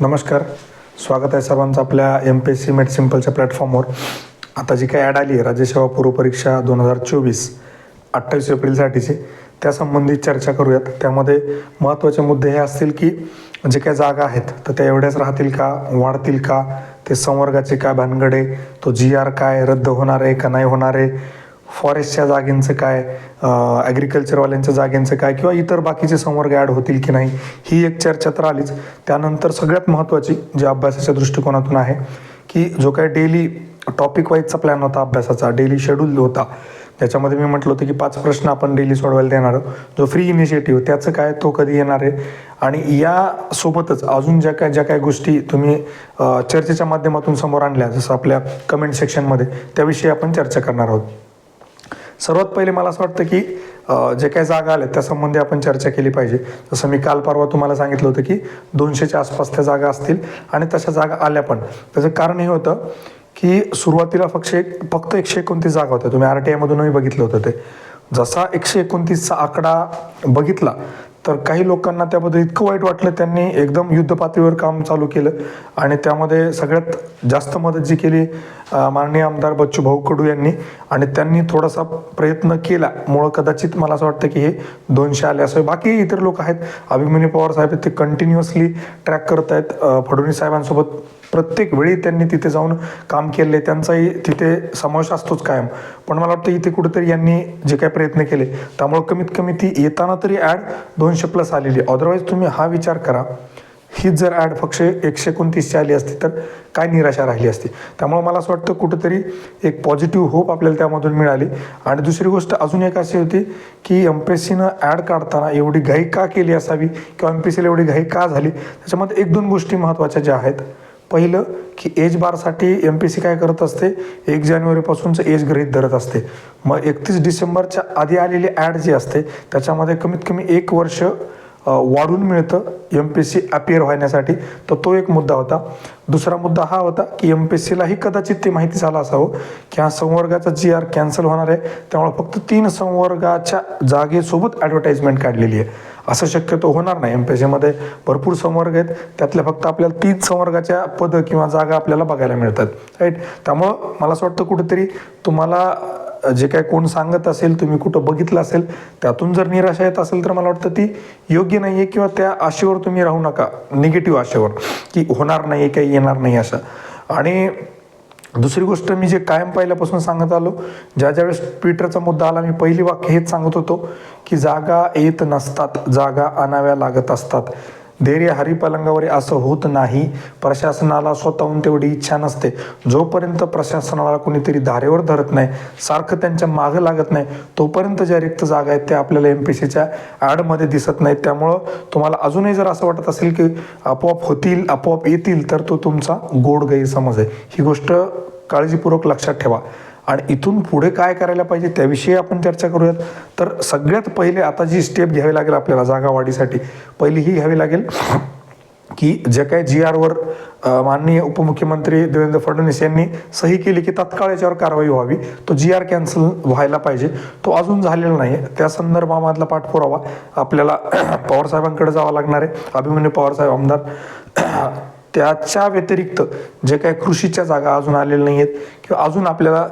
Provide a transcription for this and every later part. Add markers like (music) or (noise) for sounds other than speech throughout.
नमस्कार. स्वागत आहे सर्वांचं आपल्या M P S C made सिम्पलच्या प्लॅटफॉर्मवर आता जी काही ॲड आली आहे राज्यसेवा पूर्व परीक्षा दोन हजार चोवीस अठ्ठावीस एप्रिलसाठीची त्यासंबंधी चर्चा करूयात. त्यामध्ये महत्त्वाचे मुद्दे हे असतील की जे काही जागा आहेत तर त्या एवढ्याच राहतील का वाढतील का ते संवर्गाचे काय भानगडे तो जी आर काय रद्द होणार आहे का नाही होणार आहे फॉरेस्टच्या जागेंचं काय ॲग्रिकल्चरवाल्यांच्या जागेंचं काय किंवा इतर बाकीचे संवर्ग ॲड होतील की नाही ही एक चर्चा तर आलीच. त्यानंतर सगळ्यात महत्त्वाची जी अभ्यासाच्या दृष्टिकोनातून आहे की जो काय डेली टॉपिक वाईजचा प्लॅन होता अभ्यासाचा डेली शेड्यूल होता त्याच्यामध्ये मी म्हटलं होतं की पाच प्रश्न आपण डेली सोडवायला देणार आहोत. जो फ्री इनिशिएटिव्ह त्याचं काय तो कधी येणार आहे? आणि यासोबतच अजून ज्या काय ज्या काही गोष्टी तुम्ही चर्चेच्या माध्यमातून समोर आणल्या जसं आपल्या कमेंट सेक्शनमध्ये त्याविषयी आपण चर्चा करणार आहोत. सर्वात पहिले मला असं वाटतं की जे काही जागा आल्या त्यासंबंधी आपण चर्चा केली पाहिजे. जसं मी काल परवा तुम्हाला सांगितलं होतं की दोनशेच्या आसपास त्या जागा असतील आणि तशा जागा आल्या पण. त्याचं कारण हे होतं की सुरुवातीला फक्त एक फक्त एकशे एकोणतीस जागा होत्या. तुम्ही आर टी आयमधूनही बघितलं होतं ते. जसा एकशे एकोणतीसचा आकडा बघितला तर काही लोकांना त्याबद्दल इतकं वाईट वाटलं त्यांनी एकदम युद्ध पातळीवर काम चालू केलं. आणि त्यामध्ये सगळ्यात जास्त मदत जी केली माननीय आमदार बच्चू भाऊ कडू यांनी. आणि त्यांनी थोडासा प्रयत्न केला. मुळं कदाचित मला असं वाटतं की हे दोनशे आले असं बाकी इतर लोक आहेत. अभिमन्यू पवार साहेब ते कंटिन्युअसली ट्रॅक करत आहेत फडणवीस साहेबांसोबत प्रत्येक वेळी त्यांनी तिथे जाऊन काम केले त्यांचाही तिथे समावेश असतोच कायम. पण मला वाटतं इथे कुठेतरी यांनी जे काही प्रयत्न केले त्यामुळे कमीत कमी ती येताना तरी ॲड दोनशे प्लस आलेली अदरवाईज तुम्ही हा विचार करा हीच जर ॲड फक्त एकशे एकोणतीसची आली असती तर काय निराशा राहिली असती? त्यामुळे मला असं वाटतं कुठंतरी एक पॉझिटिव्ह होप आपल्याला त्यामधून मिळाली. आणि दुसरी गोष्ट अजून एक अशी होती की एम पी एस सीनं ॲड काढताना एवढी घाई का केली असावी? किंवा एम पी एस सीला एवढी घाई का झाली? त्याच्यामध्ये एक दोन गोष्टी महत्त्वाच्या ज्या आहेत. पहिलं की एज बारसाठी एम पी सी काय करत असते? एक जानेवारीपासूनचं एज गृहीत धरत असते. मग एकतीस डिसेंबरच्या आधी आलेली ॲड जी असते त्याच्यामध्ये कमीत कमी एक वर्ष वाढून मिळतं एम पी सी अपियर व्हायण्यासाठी तर तो एक मुद्दा होता. दुसरा मुद्दा हा होता की एम पी एस सीलाही कदाचित ते माहिती झालं असावं. की हा संवर्गाचा जी आर कॅन्सल होणार आहे. त्यामुळे फक्त तीन संवर्गाच्या जागेसोबत ॲडव्हर्टाईजमेंट काढलेली आहे. असं शक्यतो होणार नाही. एम पी एस सीमध्ये भरपूर संवर्ग आहेत. त्यातल्या फक्त आपल्याला तीन संवर्गाच्या पदं किंवा जागा आपल्याला बघायला मिळतात. राईट त्यामुळं मला असं वाटतं कुठेतरी तुम्हाला जे काय कोण सांगत असेल तुम्ही कुठं बघितलं असेल त्यातून जर निराशा येत असेल तर मला वाटतं ती योग्य नाही आहे किंवा त्या आशेवर तुम्ही राहू नका. निगेटिव्ह आशेवर. की होणार नाही काही येणार नाही असं. आणि दुसरी गोष्ट मी जे कायम पहिल्यापासून सांगत आलो ज्या ज्यावेळेस ट्विटरचा मुद्दा आला मी पहिली वाक्य हेच सांगत होतो की जागा येत नसतात जागा आणाव्या लागत असतात. धैर्य हरिपलंगावर असं होत नाही. प्रशासनाला स्वतःहून तेवढी इच्छा नसते. जोपर्यंत प्रशासनाला कोणीतरी धारेवर धरत नाही सारखं त्यांच्या मागं लागत नाही तोपर्यंत ज्या रिक्त जागा आहेत त्या आपल्याला एम पी सीच्या ॲडमध्ये दिसत नाहीत. त्यामुळं तुम्हाला अजूनही जर असं वाटत असेल की आपोआप होतील आपोआप येतील तर तो तुमचा गोड गैरसमज आहे. ही गोष्ट काळजीपूर्वक लक्षात ठेवा. आणि इथून पुढे काय करायला पाहिजे त्याविषयी आपण चर्चा करूयात. तर सगळ्यात पहिले आता जी स्टेप घ्यावी लागेल आपल्याला जागा वाढीसाठी पहिली ही घ्यावी लागेल की जे काही जी आरवर माननीय उपमुख्यमंत्री देवेंद्र फडणवीस यांनी सही केली की तत्काळ याच्यावर कारवाई व्हावी. तो जी आर कॅन्सल व्हायला पाहिजे. तो अजून झालेला नाही त्या संदर्भामधला पाठपुरावा आपल्याला (clears throat) पवारसाहेबांकडे जावा जावं लागणार आहे. अभिमन्यू पवारसाहेब आमदार. (clears throat) त्याच्या व्यतिरिक्त जे काही कृषीच्या जागा अजून आलेल्या नाही आहेत किंवा अजून आपल्याला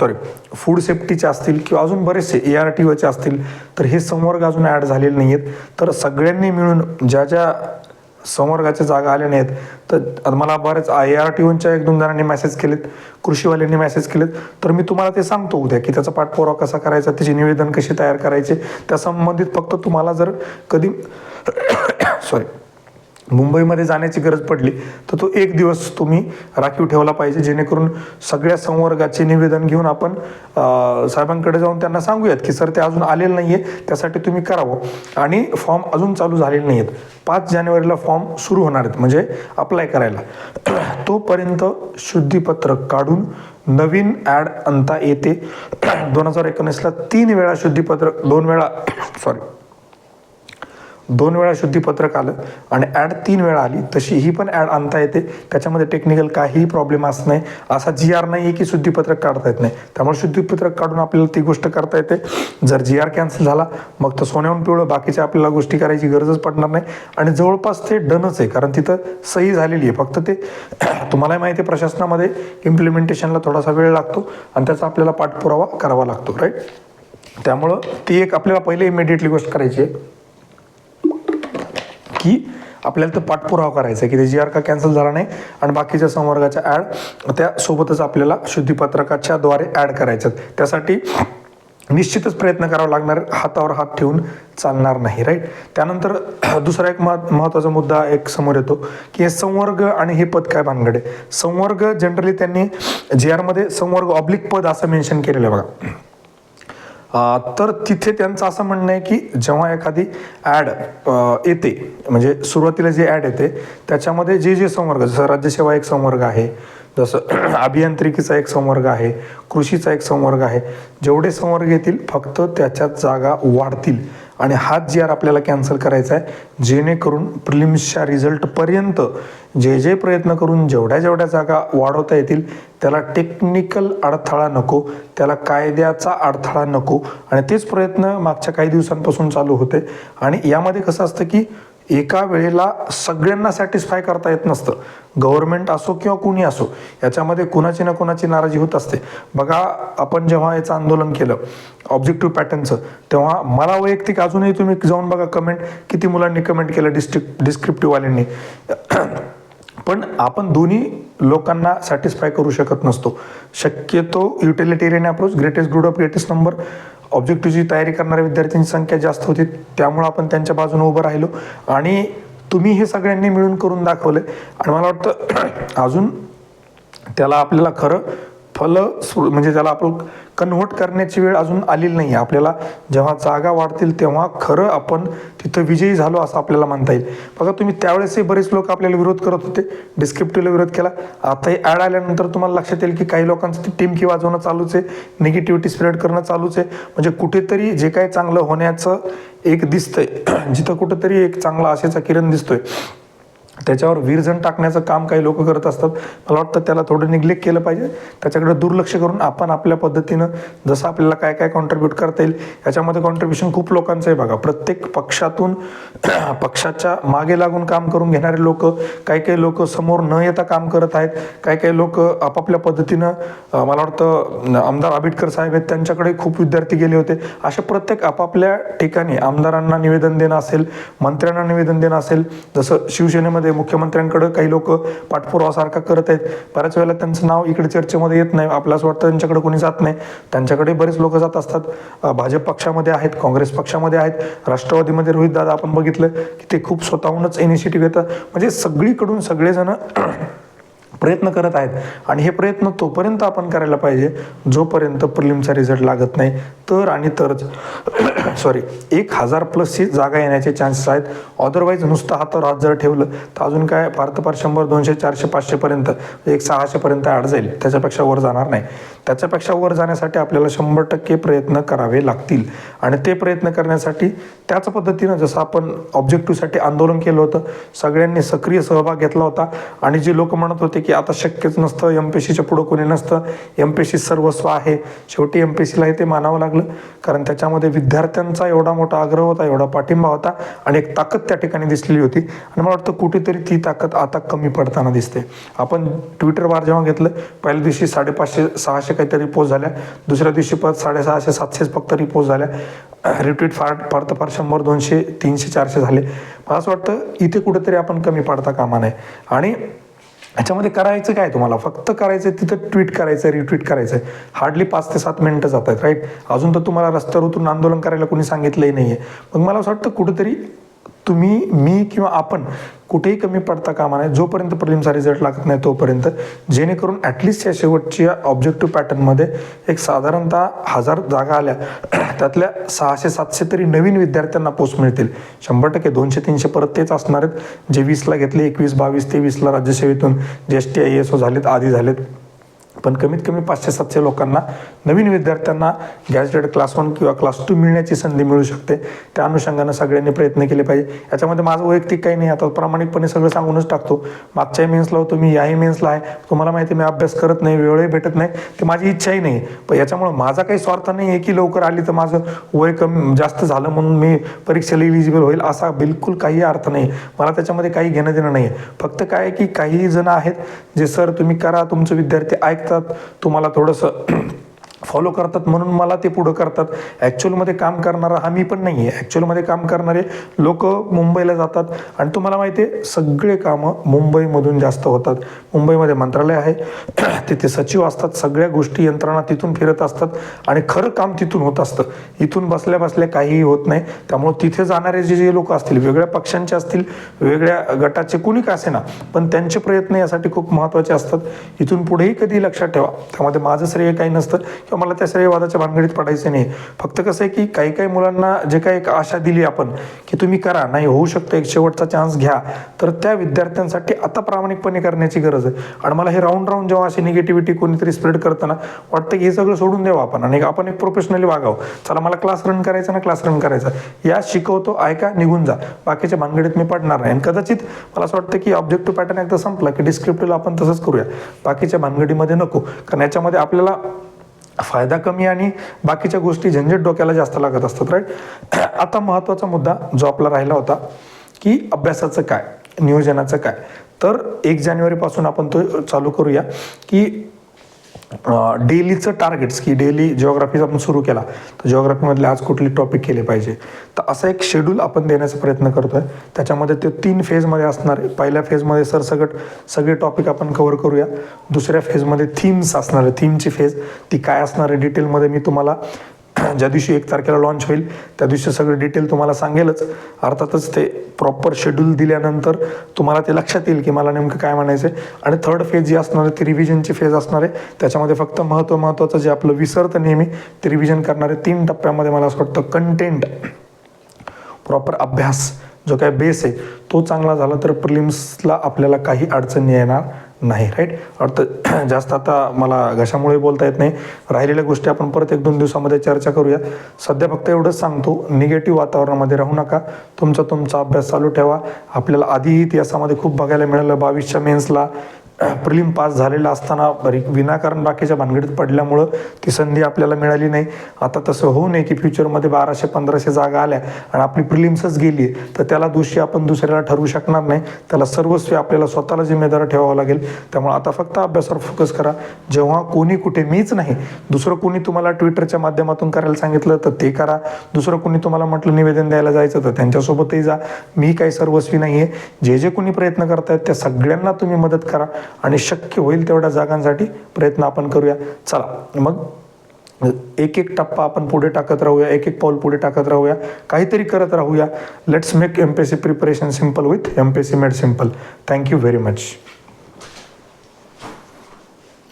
सॉरी फूड सेफ्टीच्या असतील किंवा अजून बरेचसे ए आर टी ओचे असतील तर हे संवर्ग अजून ॲड झालेले नाही आहेत तर सगळ्यांनी मिळून ज्या ज्या संवर्गाच्या जागा आल्या नाहीत तर मला बरेच ए आर टी ओनच्या एक दोन जणांनी मेसेज केलेत कृषीवाल्यांनी मेसेज केलेत. तर मी तुम्हाला ते सांगतो उद्या की त्याचा पाठपुरावा कसा करायचा त्याचे निवेदन कसे तयार करायचे त्या संबंधित फक्त तुम्हाला जर कधी (clears throat) सॉरी मुंबईमध्ये जाण्याची गरज पडली तर तो एक दिवस तुम्ही राखीव ठेवला पाहिजे जेणेकरून सगळ्या संवर्गाचे निवेदन घेऊन आपण साहेबांकडे जाऊन त्यांना सांगूयात की सर ते अजून आलेलं नाही आहे त्यासाठी तुम्ही करावं. आणि फॉर्म अजून चालू झालेले नाही आहेत पाच जानेवारीला फॉर्म सुरू होणार आहेत म्हणजे अप्लाय करायला. (clears throat) तोपर्यंत शुद्धीपत्रक काढून नवीन ॲड आणता येते. (clears throat) दोन हजार एकोणीसला तीन वेळा शुद्धीपत्रक दोन वेळा (clears throat) सॉरी दोन वेळा शुद्धीपत्रक आलं आणि ॲड तीन वेळा आली तशी ही पण ॲड आणता येते. त्याच्यामध्ये टेक्निकल काहीही प्रॉब्लेम असं नाही. असा जी आर नाही आहे की शुद्धीपत्रक काढता येत नाही. त्यामुळे शुद्धीपत्रक काढून आपल्याला ती गोष्ट करता येते. जर जी आर कॅन्सल झाला मग तर सोन्याहून पिवळं बाकीच्या आपल्याला गोष्टी करायची गरजच पडणार नाही. आणि जवळपास ते डनच आहे कारण तिथं सही झालेली आहे. फक्त ते (clears throat) तुम्हालाही माहिती आहे प्रशासनामध्ये इम्प्लिमेंटेशनला थोडासा वेळ लागतो आणि त्याचा आपल्याला पाठपुरावा करावा लागतो राईट त्यामुळं ती एक आपल्याला पहिले इमिडिएटली गोष्ट करायची आहे. की आपल्याला तर पाठपुरावा करायचा आहे की ते जी आर का कॅन्सल झाला नाही. आणि बाकीच्या संवर्गाच्या ॲड त्यासोबतच आपल्याला शुद्धीपत्रकाच्या द्वारे ॲड करायच्यात त्यासाठी निश्चितच प्रयत्न करावा लागणार हातावर हात ठेवून चालणार नाही राईट त्यानंतर (clears throat) दुसरा एक महत्त्वाचा मुद्दा एक समोर येतो की हे संवर्ग आणि हे पद काय भानगड आहे? संवर्ग जनरली त्यांनी जी आरमध्ये संवर्ग ऑब्लिक पद असं मेन्शन केलेलं आहे बघा. तर तिथे त्यांचं असं म्हणणं आहे की जेव्हा एखादी ॲड येते म्हणजे सुरुवातीला जे ॲड येते त्याच्यामध्ये जे जे संवर्ग जसं राज्यसेवा एक संवर्ग आहे जसं (clears throat) अभियांत्रिकीचा एक संवर्ग आहे कृषीचा एक संवर्ग आहे जेवढे संवर्ग येतील फक्त त्याच्यात जागा वाढतील. आणि हाच जी आर आपल्याला कॅन्सल करायचा आहे जेणेकरून प्रिलिम्सच्या रिझल्टपर्यंत जे जे प्रयत्न करून जेवढ्या जेवढ्या जागा वाढवता येतील त्याला टेक्निकल अडथळा नको त्याला कायद्याचा अडथळा नको. आणि तेच प्रयत्न मागच्या काही दिवसांपासून चालू होते. आणि यामध्ये कसं असतं की एका वेळेला सगळ्यांना सॅटिस्फाय करता येत नसतं. गव्हर्नमेंट असो किंवा कुणी असो याच्यामध्ये कुणाची ना कुणाची नाराजी होत असते. बघा आपण जेव्हा याचं आंदोलन केलं ऑब्जेक्टिव्ह पॅटर्नचं तेव्हा मला वैयक्तिक अजूनही तुम्ही जाऊन बघा कमेंट किती मुलांनी कमेंट केलं डिस्ट्रिक्ट डिस्क्रिप्टिव्हवाल्यांनी (clears throat) पण आपण दोन्ही लोकांना सॅटिस्फाय करू शकत नसतो. शक्यतो utilitarian approach greatest good of greatest number ऑब्जेक्टिव्हची तयारी करणाऱ्या विद्यार्थ्यांची संख्या जास्त होती त्यामुळं आपण त्यांच्या बाजूने उभं राहिलो. आणि तुम्ही हे सगळ्यांनी मिळून करून दाखवलं आणि मला वाटतं (clears throat) अजून त्याला आपल्याला खरं फल म्हणजे त्याला आपण कन्व्हर्ट करण्याची वेळ अजून आलेली नाही आहे आपल्याला जेव्हा जागा वाढतील तेव्हा खरं आपण तिथं विजयी झालो असं आपल्याला म्हणता येईल. बघा तुम्ही त्यावेळेसही बरेच लोक आपल्याला विरोध करत होते. डिस्क्रिप्टिव्हला विरोध केला. आताही ॲड आल्यानंतर तुम्हाला लक्षात येईल की काही लोकांचं टीम टीमकी वाजवणं चालूच आहे. निगेटिव्हिटी स्प्रेड करणं चालूच आहे. म्हणजे कुठेतरी जे काही चांगलं होण्याचं एक दिसतंय. (clears throat) जिथं कुठेतरी एक चांगला आशेचा किरण दिसतोय. त्याच्यावर विरजण टाकण्याचं काम काही लोक करत असतात. मला वाटतं त्याला थोडं निग्लेक्ट केलं पाहिजे. त्याच्याकडे दुर्लक्ष करून आपण आपल्या पद्धतीनं जसं आपल्याला काय काय कॉन्ट्रीब्यूट करता येईल याच्यामध्ये कॉन्ट्रीब्युशन खूप लोकांचं आहे बघा. प्रत्येक पक्षातून (clears throat) पक्षाच्या मागे लागून काम करून घेणारे लोक काही काही लोक समोर न येता काम करत आहेत. काही काही लोक आपापल्या पद्धतीनं मला वाटतं आमदार आंबेडकर साहेब आहेत त्यांच्याकडे खूप विद्यार्थी गेले होते. अशा प्रत्येक आपापल्या ठिकाणी आमदारांना निवेदन देणं असेल मंत्र्यांना निवेदन देणं असेल जसं शिवसेनेमध्ये मुख्यमंत्र्यांकडं काही लोक पाठपुरावासारखा करत आहेत. बऱ्याच वेळेला त्यांचं नाव इकडे चर्चेमध्ये येत नाही. आपल्याला असं वाटतं त्यांच्याकडे कोणी जात नाही. त्यांच्याकडे बरेच लोक जात असतात. भाजप पक्षामध्ये आहेत काँग्रेस पक्षामध्ये आहेत. राष्ट्रवादीमध्ये रोहित दादा आपण बघितलं की ते खूप स्वतःहूनच इनिशिएटिव्ह येतात म्हणजे सगळीकडून सगळेजण प्रयत्न करत आहेत. आणि हे प्रयत्न तोपर्यंत आपण करायला पाहिजे जोपर्यंत प्रिलिमचा रिझल्ट लागत नाही. तर आणि तरच (clears throat) सॉरी एक हजार प्लसची जागा येण्याचे चान्सेस आहेत. अदरवाईज नुसतं हातावर हात जर ठेवलं तर अजून काय? फार तर फार शंभर दोनशे चारशे पाचशेपर्यंत एक सहाशेपर्यंत ॲड जाईल. त्याच्यापेक्षा वर जाणार नाही. त्याच्यापेक्षा वर जाण्यासाठी आपल्याला शंभर टक्के प्रयत्न करावे लागतील. आणि ते प्रयत्न करण्यासाठी त्याच पद्धतीनं जसं आपण ऑब्जेक्टिव्हसाठी आंदोलन केलं होतं सगळ्यांनी सक्रिय सहभाग घेतला होता. आणि जे लोक म्हणत होते की आता शक्यच नसतं एम पी सीच्या पुढं कोणी नसतं एम पी सी सर्वस्व आहे. शेवटी एम पी सीला ते मानावं लागलं. कारण त्याच्यामध्ये विद्यार्थ्यांचा एवढा मोठा आग्रह होता एवढा पाठिंबा होता आणि एक ताकद त्या ठिकाणी दिसलेली होती. आणि मला वाटतं कुठेतरी ती ताकद आता कमी पडताना दिसते. आपण ट्विटरवर जेव्हा घेतलं पहिल्या दिवशी साडेपाचशे सहाशे काहीतरी रिपोर्ट झाल्या. दुसऱ्या दिवशी परत साडेसहाशे सातशेच फक्त रिपोस्ट झाल्या. रिट्वीट फार फार तर फार शंभर दोनशे तीनशे चारशे झाले. मला असं वाटतं इथे कुठेतरी आपण कमी पडता कामा नये. आणि ह्याच्यामध्ये करायचं काय तुम्हाला? फक्त करायचं तिथं ट्विट करायचं रिट्विट करायचं हार्डली पाच ते सात मिनटं जात आहेत राईट अजून तर तुम्हाला रस्त्यावर उतरून आंदोलन करायला कोणी सांगितलंही नाही आहे मग मला असं वाटतं कुठेतरी तुम्ही मी किंवा आपण कुठेही कमी पडता कामा नये. जोपर्यंत प्रिलिम्सचा रिझल्ट लागत नाही तोपर्यंत. जेणेकरून ॲटलिस्ट या शेवटच्या ऑब्जेक्टिव्ह पॅटर्नमध्ये एक साधारणतः हजार जागा आल्या. त्यातल्या सहाशे सातशे तरी नवीन विद्यार्थ्यांना पोस्ट मिळतील. शंभर टक्के दोनशे तीनशे परत तेच असणार आहेत. जे वीसला घेतले एकवीस बावीस तेवीसला राज्यसेवेतून जे S T I S O झालेत आधी झालेत. पण कमीत कमी पाचशे सातशे लोकांना नवीन विद्यार्थ्यांना गॅजेटेड क्लास वन किंवा क्लास टू मिळण्याची संधी मिळू शकते. त्या अनुषंगानं सगळ्यांनी प्रयत्न केले पाहिजे. याच्यामध्ये माझं वैयक्तिक काही नाही आता प्रामाणिकपणे सगळं सांगूनच टाकतो. मागच्याही मेन्सला होतो मी याही मेन्सला आहे. तुम्हाला माहिती आहे, मी अभ्यास करत नाही वेळही भेटत नाही. ते माझी इच्छाही नाही. पण याच्यामुळं माझा काही स्वार्थ नाही आहे की लवकर आली तर माझं वय कमी जास्त झालं म्हणून मी परीक्षेला इलिजिबल होईल असा बिलकुल काही अर्थ नाही. मला त्याच्यामध्ये काही घेणं देणं नाही. आहे फक्त काय आहे की काही जण आहेत जे सर तुम्ही करा तुमचं विद्यार्थी तुम्हाला थोडंसं फॉलो करतात म्हणून मला ते पुढं करतात. ॲक्च्युअलमध्ये काम करणारा हा मी पण नाही आहे ॲक्च्युअलमध्ये काम करणारे लोक मुंबईला जातात. आणि तुम्हाला माहिती आहे सगळे कामं मुंबईमधून जास्त होतात. मुंबईमध्ये मंत्रालय आहे. (clears throat) तिथे सचिव असतात. सगळ्या गोष्टी यंत्रणा तिथून फिरत असतात. आणि खरं काम तिथून होत असतं. इथून बसल्या बसल्या काहीही होत नाही. त्यामुळे तिथे जाणारे जे जे लोक असतील वेगळ्या पक्षांचे असतील वेगळ्या गटाचे कुणी का असे ना पण त्यांचे प्रयत्न यासाठी खूप महत्त्वाचे असतात. इथून पुढेही कधी लक्षात ठेवा. त्यामध्ये माझं श्रेय काही नसतं. मला त्या श्रेयवादाच्या भानगडीत पडायचं नाही. फक्त कसं आहे की काही काही मुलांना जे काही एक आशा दिली आपण की तुम्ही करा नाही होऊ शकतं एक शेवटचा चान्स घ्या. तर त्या विद्यार्थ्यांसाठी आता प्रामाणिकपणे करण्याची गरज आहे. आणि मला हे राऊंड राऊंड जेव्हा अशी निगेटिव्हिटी कोणीतरी स्प्रेड करताना वाटतं की हे सगळं सोडून द्यावं आपण आणि आपण एक प्रोफेशनली वागावं. चला मला क्लास रन करायचा ना क्लास रन करायचा. या शिकवतो ऐका निघून जा. बाकीच्या भानगडीत मी पडणार नाही. आणि कदाचित मला असं वाटतं की ऑब्जेक्टिव्ह पॅटर्न एकदा संपला की डिस्क्रिप्टिव्हला आपण तसंच करूया. बाकीच्या भानगडीमध्ये नको. कारण याच्यामध्ये आपल्याला फायदा कमी आणि बाकीच्या गोष्टी झंझट डोक्याला जास्त लागत असतात राईट आता महत्त्वाचा मुद्दा जो आपला राहिला होता की अभ्यासाचं काय नियोजनाचं काय? तर एक जानेवारीपासून आपण तो चालू करूया की डेलीचं टार्गेट्स की डेली जिओग्राफी आपण सुरू केला तर जिओग्राफीमधले आज कुठले टॉपिक केले पाहिजे? तर असा एक शेड्यूल आपण देण्याचा प्रयत्न करतोय. त्याच्यामध्ये ते तीन फेजमध्ये असणार आहे. पहिल्या फेजमध्ये सर सगळं सगळे टॉपिक आपण कवर करूया. दुसऱ्या फेजमध्ये थीम्स असणार आहे. थीमची फेज ती काय असणार आहे? डिटेलमध्ये मी तुम्हाला (coughs) ज्या दिवशी एक तारखेला लॉन्च होईल त्या दिवशी सगळं डिटेल तुम्हाला सांगेलच. अर्थातच ते प्रॉपर शेड्यूल दिल्यानंतर तुम्हाला ते लक्षात येईल की मला नेमकं काय म्हणायचं आहे आणि थर्ड फेज जी असणार आहे ती रिव्हिजनची फेज असणार आहे. त्याच्यामध्ये फक्त महत्त्व महत्त्वाचं जे आपलं विसरतं नेहमी ते रिव्हिजन करणारे तीन टप्प्यामध्ये मला असं वाटतं कंटेंट प्रॉपर अभ्यास जो काय बेस आहे तो चांगला झाला तर प्रिलिम्सला आपल्याला काही अडचणी येणार नाही राईट अर्थ (clears throat) जास्त आता मला घशामुळे बोलता येत नाही. राहिलेल्या गोष्टी आपण परत एक दोन दिवसामध्ये चर्चा करूया. सध्या फक्त एवढंच सांगतो निगेटिव्ह वातावरणामध्ये राहू नका. तुमचा तुमचा अभ्यास चालू ठेवा. आपल्याला आधीही इतिहासामध्ये खूप बघायला मिळालं बावीसच्या मेन्सला प्रिलिम पास झालेला असताना बरी विनाकारण बाकीच्या भानगडीत पडल्यामुळं ती संधी आपल्याला मिळाली नाही. आता तसं होऊ नये की फ्युचरमध्ये बाराशे पंधराशे जागा आल्या आणि आपली प्रिलिम्सच गेली तर त्याला दोषी आपण दुसऱ्याला ठरवू शकणार नाही. त्याला सर्वस्वी आपल्याला स्वतःला जिम्मेदार ठेवावं लागेल. त्यामुळे आता फक्त अभ्यासावर फोकस करा. जेव्हा कोणी कुठे मीच नाही दुसरं कोणी तुम्हाला ट्विटरच्या माध्यमातून करायला सांगितलं तर ते करा. दुसरं कोणी तुम्हाला म्हटलं निवेदन द्यायला जायचं तर त्यांच्यासोबतही जा. मी काही सर्वस्वी नाही आहे जे जे कोणी प्रयत्न करतायत त्या सगळ्यांना तुम्ही मदत करा. आणि शक्य होईल तेवढ्या जागांसाठी प्रयत्न आपण करूया. चला मग एक एक टप्पा आपण पुढे टाकत राहूया एक एक पाऊल पुढे टाकत राहूया. काहीतरी करत राहूया. Let's make M P C preparation simple with M P C made simple thank you very much